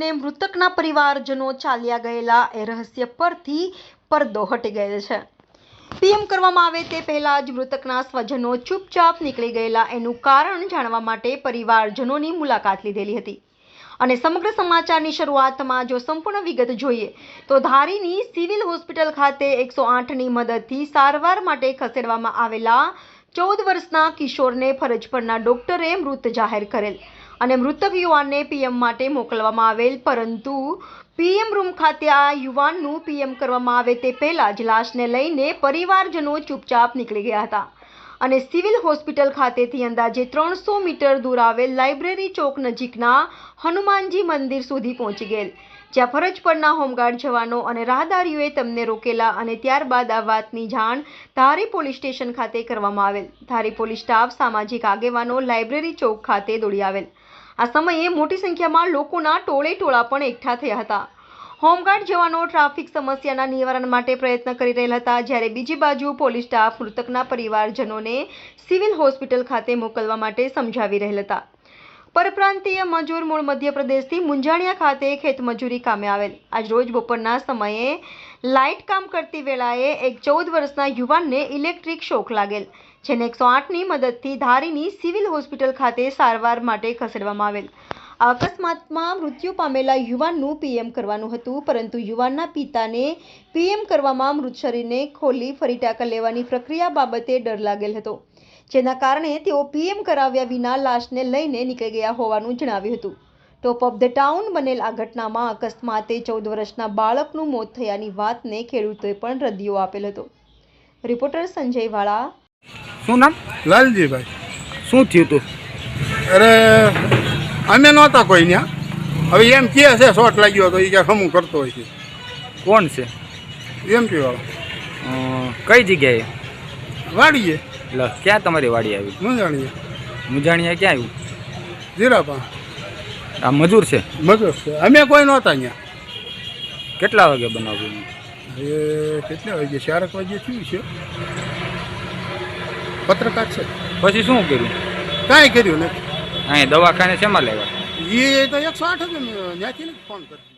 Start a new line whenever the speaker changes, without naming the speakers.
ને મૃતકના પરિવારજનો ચાલ્યા ગયેલા એ રહસ્ય પરથી પડદો હટી ગયેલ છે. પીએમ કરવામાં આવે તે પહેલા જ મૃતકના સ્વજનો ચૂપચાપ નીકળી ગયેલા એનું કારણ જાણવા માટે પરિવારજનોની મુલાકાત લીધેલી હતી. અને સમગ્ર સમાચારની શરૂઆતમાં જો સંપૂર્ણ વિગત જોઈએ, તો ધારીની સિવિલ હોસ્પિટલ ખાતે એકસો આઠની મદદથી સારવાર માટે ખસેડવામાં આવેલા ચૌદ વર્ષના કિશોરને ફરજ પરના ડોક્ટરે મૃત જાહેર કરેલ. અને મૃતક યુવાનને પીએમ માટે મોકલવામાં આવેલ, પરંતુ પીએમ રૂમ ખાતે આ યુવાનનું પીએમ કરવામાં આવે તે પહેલાં જ લાશને લઈને પરિવારજનો ચૂપચાપ નીકળી ગયા હતા. અને સિવિલ હોસ્પિટલ ખાતેથી અંદાજે ત્રણસો મીટર દૂર આવેલ લાઇબ્રેરી ચોક નજીકના હનુમાનજી મંદિર સુધી પહોંચી ગયેલ, જ્યાં ફરજ પરના હોમગાર્ડ જવાનો અને રાહદારીઓએ તેમને રોકેલા અને ત્યારબાદ આ વાતની જાણ ધારી પોલીસ સ્ટેશન ખાતે કરવામાં આવેલ. ધારી પોલીસ સ્ટાફ, સામાજિક આગેવાનો લાઇબ્રેરી ચોક ખાતે દોડી આવેલ. આ સમયે મોટી સંખ્યામાં લોકોના ટોળે ટોળા પણ એકઠા થયા હતા. હોમગાર્ડ જવાનો ટ્રાફિક સમસ્યાના નિવારણ માટે પ્રયત્ન કરી રહેલા હતા, જ્યારે બીજી બાજુ પોલીસ સ્ટાફ, મૃતકના પરિવારજનોને સિવિલ હોસ્પિટલ ખાતે મોકલવા માટે સમજાવી રહેલા હતા. પરપ્રાંતીય મજૂર મૂળ મધ્યપ્રદેશથી મુંજાણિયા ખાતે ખેતમજૂરી કામે આવેલ. આજ રોજ બપોરના સમયે લાઇટ કામ કરતી વેળાએ એક ચૌદ વર્ષના યુવાનને ઇલેક્ટ્રિક શોક લાગેલ. જેને એકસો આઠની મદદથી ધારીની સિવિલ હોસ્પિટલ ખાતે સારવાર માટે ખસેડવામાં આવેલ. અકસ્માતમાં મૃત્યુ પામેલા યુવાનનું પીએમ કરવાનું હતું, પરંતુ યુવાનના પિતાને પીએમ કરવામાં મૃત શરીરને ખોલી ફરી ટાંકા લેવાની પ્રક્રિયા બાબતે ડર લાગેલ હતો. જેના કારણે તેઓ પીએમ કરાવ્યા વિના લાશને લઈને નીકળી ગયા હોવાનું જણાવ્યું હતું. ટોપ ઓફ ધ ટાઉન બનેલ આ ઘટનામાં અકસ્માતે ચૌદ વર્ષના બાળકનું મોત થયાની વાતને ખેડૂતોએ પણ રદિયો આપેલ હતો. રિપોર્ટર સંજય વાળા
શું નામ?
લાલજીભાઈ.
શું થયું તું?
અરે અમે નહોતા કોઈ ત્યાં હવે એમ કહે છે શોટ લાગ્યો તો એ ક્યાંક હમું કરતો હોય છે.
કોણ છે?
એમ વાળો.
કઈ જગ્યાએ?
વાડીએ.
લ ક્યાં તમારી વાડી આવી?
મુંજાણીએ.
મુંજાણીયા ક્યાં આવ્યું?
જીરાપા.
આ મજૂર છે?
મગજ છે. અમે કોઈ નહોતા અહીંયા
કેટલા વાગે બનાવ્યું?
એ કેટલા વાગે? ચારક વાગે થયું છે. પત્રકાર છે.
પછી શું કર્યું?
કાંઈ કર્યું નથી.
અહીં દવાખાને શેમાં લેવા?
એ તો એકસો આઠ જ ત્યાંથી ફોન કરી